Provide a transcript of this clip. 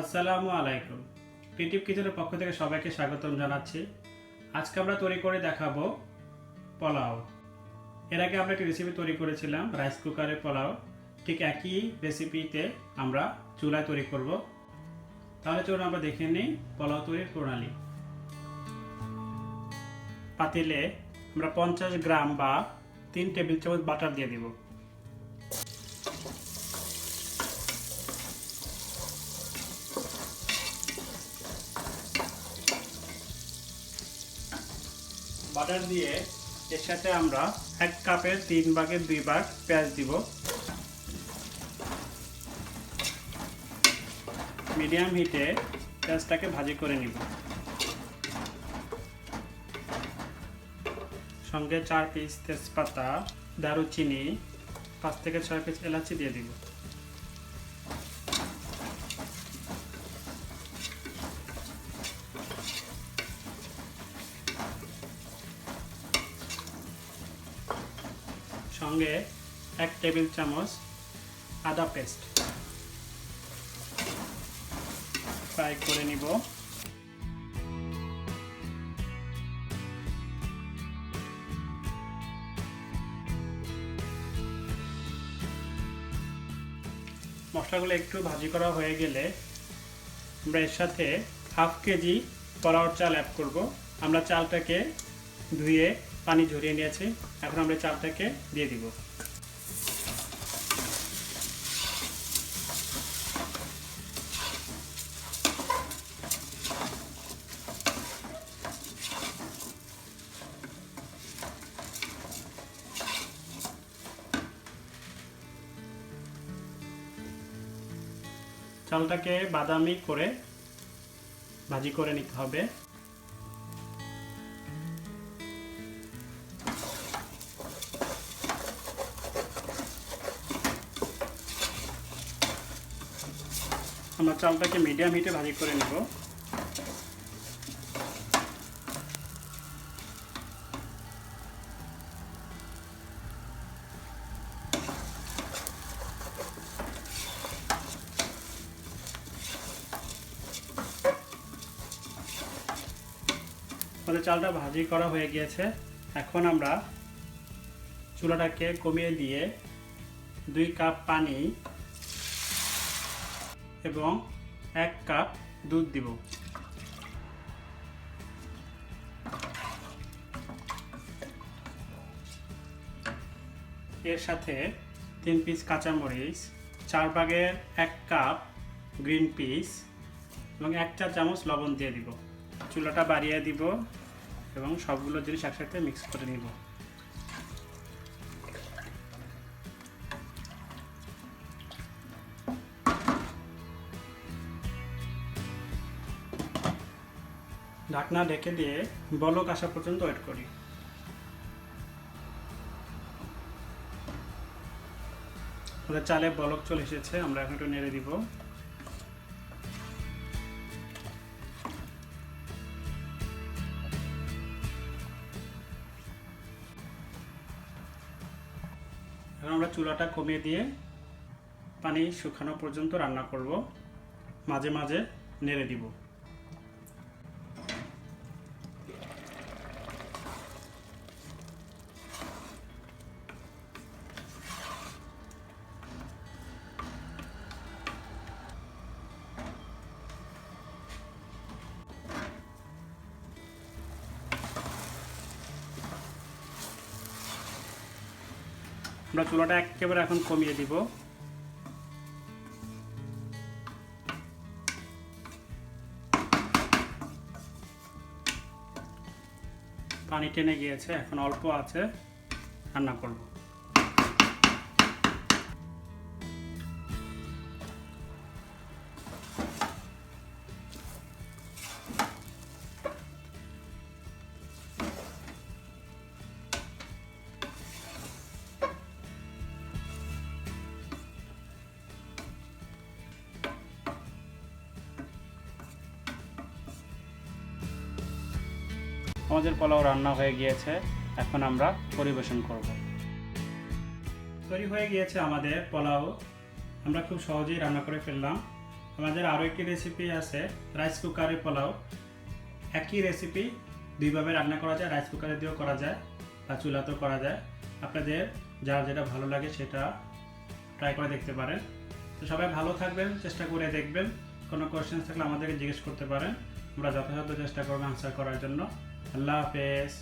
আসসালামু আলাইকুম। ক্রিয়েটিভ কিচেনের পক্ষ থেকে সবাইকে স্বাগতম জানাচ্ছি। আজকে আমরা তৈরি করে দেখাবো পোলাও। এর আগে আমরা একটি রেসিপি তৈরি করেছিলাম রাইস কুকারে পোলাও। ঠিক একই রেসিপিতে আমরা চুলায় তৈরি করব। তাহলে চলুন আমরা দেখে নিই পোলাও তৈরির প্রণালী। পাতিলে আমরা পঞ্চাশ গ্রাম বা তিন টেবিল চামচ বাটার দিয়ে দিব। বাটার দিয়ে এর সাথে আমরা এক কাপের তিন ভাগের দুই ভাগ পেঁয়াজ দিব। মিডিয়াম হিটে পেঁয়াজটাকে ভাজি করে নিব। সঙ্গে চার পিস তেজপাতা, দারুচিনি, পাঁচ থেকে ছয় পিস এলাচি দিয়ে দিব। সঙ্গে এক টেবিল চামচ আদা পেস্ট ফ্রাই করে নিব। মশলাগুলো একটু ভাজি করা হয়ে গেলে আমরা এর সাথে হাফ কেজি পোলাওর চাল অ্যাড করব। আমরা চালটাকে ধুয়ে পানি ঝরিয়ে নিয়েছি। এখন আমরা চালটাকে দিয়ে দিব। চালটাকে বাদামি করে ভাজি করে নিতে হবে। আমরা চালটাকে মিডিয়াম হিটে ভাজি করে নেব। আমাদের চালটা ভাজি করা হয়ে গিয়েছে। এখন আমরা চুলাটাকে কমিয়ে দিয়ে দুই কাপ পানি এবং এক কাপ দুধ দিব। এর সাথে তিন পিস কাঁচামরিচ, চার ভাগের এক কাপ গ্রিন পিস এবং এক চা চামচ লবণ দিয়ে দিব। চুলাটা বাড়িয়ে দিব এবং সবগুলো জিনিস একসাথে মিক্স করে নিব। ঢাকনা ঢেকে দিয়ে বলক আসা পর্যন্ত ওয়েট করি। আমাদের চালে বলক চলে এসেছে, আমরা এখন একটু নেড়ে দিব। এখন আমরা চুলাটা কমিয়ে দিয়ে পানি শুকানো পর্যন্ত রান্না করব। মাঝে মাঝে নেড়ে দিব। আমরা চুলাটা একেবারে এখন কমিয়ে দিব। পানি টেনে গিয়েছে এখন অল্প আছে রান্না করব। আমাদের পোলাও রান্না হয়ে গিয়েছে, এখন আমরা পরিবেশন করব। তৈরি হয়ে গিয়েছে আমাদের পোলাও। আমরা খুব সহজেই রান্না করে ফেললাম। আমাদের আরও একটি রেসিপি আছে রাইস কুকারে পোলাও। একই রেসিপি দুইভাবে রান্না করা যায় রাইস কুকারে দিয়েও করা যায় বা চুলাতেও করা যায়। আপনাদের যার যেটা ভালো লাগে সেটা ট্রাই করে দেখতে পারেন। তো সবাই ভালো থাকবেন, চেষ্টা করে দেখবেন। কোনো কোয়েশ্চেন থাকলে আমাদেরকে জিজ্ঞেস করতে পারেন। আমরা যথাযথ চেষ্টা করব আনসার করার জন্য। আল্লাহ হাফেজ।